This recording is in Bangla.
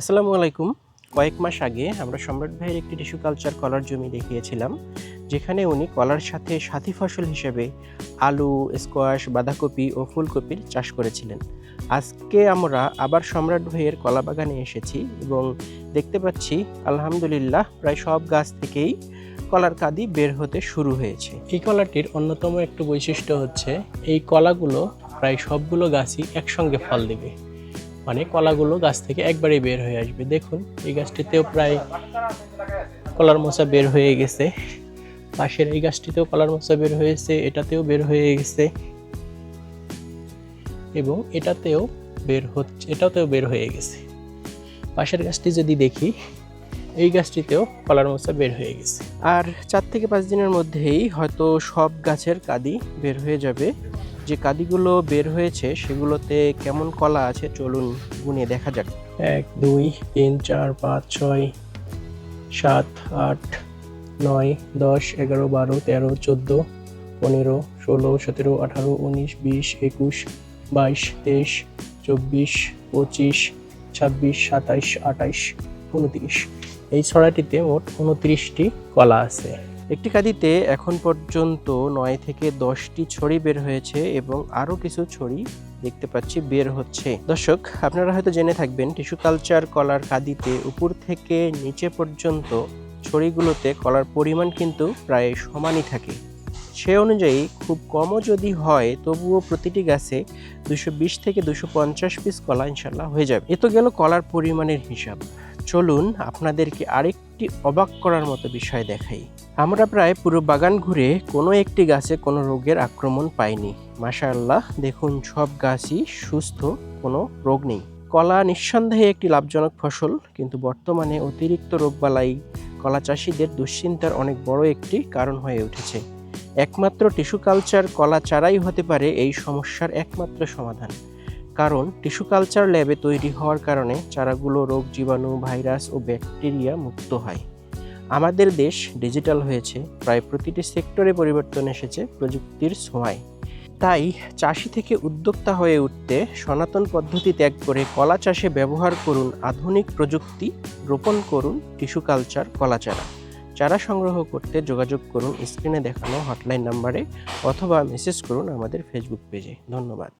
আসসালামু আলাইকুম। কয়েক মাস আগে আমরা সম্রাট ভাইয়ের একটি টিস্যু কালচার কলার জমি দেখিয়েছিলাম, যেখানে উনি কলার সাথে সাথী ফসল হিসেবে আলু, স্কোয়াশ, বাঁধাকপি ও ফুলকপির চাষ করেছিলেন। আজকে আমরা আবার সম্রাট ভাইয়ের কলা বাগানে এসেছি এবং দেখতে পাচ্ছি, আলহামদুলিল্লাহ প্রায় সব গাছ থেকেই কলার কাদি বের হতে শুরু হয়েছে। এই কলাটির অন্যতম একটু বৈশিষ্ট্য হচ্ছে, এই কলাগুলো প্রায় সবগুলো গাছই একসঙ্গে ফল দেবে। মানে কলাগুলো গাছ থেকে একবারেই বের হয়ে আসবে। দেখুন, এই গাছটিতেও প্রায় কলার মোচা বের হয়ে গেছে। পাশের এই গাছটিতেও কলার মোচা বের হয়েছে, এটাতেও বের হয়ে গেছে এবং এটাতেও বের হচ্ছে, এটাতেও বের হয়ে গেছে। পাশের গাছটি যদি দেখি, এই গাছটিতেও কলার মোচা বের হয়ে গেছে। আর চার থেকে পাঁচ দিনের মধ্যেই হয়তো সব গাছের কাদি বের হয়ে যাবে। যে কাদিগুলো বের হয়েছে সেগুলোতে কেমন কলা আছে চলুন গুনে দেখা যাক। এক, দুই, তিন, চার, পাঁচ, ছয়, সাত, আট, নয়, দশ, এগারো, বারো, তেরো, চোদ্দ, পনেরো, ষোলো, সতেরো, আঠারো, উনিশ, বিশ, একুশ, বাইশ, তেইশ, চব্বিশ, পঁচিশ, ছাব্বিশ, সাতাইশ, আঠাইশ, উনত্রিশ। এই ছড়াটিতে মোট উনত্রিশটি কলা আছে। একটি কাদিতে এখন পর্যন্ত নয় থেকে দশটি ছড়ি বের হয়েছে এবং আরও কিছু ছড়ি দেখতে পাচ্ছি বের হচ্ছে। দর্শক, আপনারা হয়তো জেনে থাকবেন, টিস্যু কালচার কলার কাদিতে উপর থেকে নিচে পর্যন্ত ছড়িগুলোতে কলার পরিমাণ কিন্তু প্রায় সমানই থাকে। সে অনুযায়ী খুব কমও যদি হয়, তবুও প্রতিটি গাছে দুশো থেকে দুশো পিস কলা ইনশাল্লাহ হয়ে যাবে। এ তো গেল কলার পরিমাণের হিসাব। চলুন আপনাদেরকে আরেকটি অবাক করার মতো বিষয় দেখাই। আমরা প্রায় পুরো বাগান ঘুরে কোনো একটি গাছে কোনো রোগের আক্রমণ পাইনি। মাশাআল্লাহ, দেখুন সব গাছই সুস্থ, কোনো রোগ নেই। কলা নিঃসন্দেহে একটি লাভজনক ফসল, কিন্তু বর্তমানে অতিরিক্ত রোগবালাই কলা চাষিদের দুশ্চিন্তার অনেক বড় একটি কারণ হয়ে উঠেছে। একমাত্র টিস্যু কালচার কলা চারাই হতে পারে এই সমস্যার একমাত্র সমাধান। কারণ টিস্যু কালচার ল্যাবে তৈরি হওয়ার কারণে চারাগুলো রোগ জীবাণু, ভাইরাস ও ব্যাকটেরিয়া মুক্ত হয়। আমাদের দেশ ডিজিটাল হয়েছে, প্রায় প্রতিটি সেক্টরে পরিবর্তন এসেছে প্রযুক্তির ছোঁয়ায়। তাই চাষি থেকে উদ্যোক্তা হয়ে উঠতে সনাতন পদ্ধতি ত্যাগ করে কলা চাষে ব্যবহার করুন আধুনিক প্রযুক্তি, রোপণ করুন টিস্যু কালচার, কলা চারা। চারা সংগ্রহ করতে যোগাযোগ করুন, স্ক্রিনে দেখানো হটলাইন নাম্বারে অথবা মেসেজ করুন আমাদের ফেসবুক পেজে ধন্যবাদ।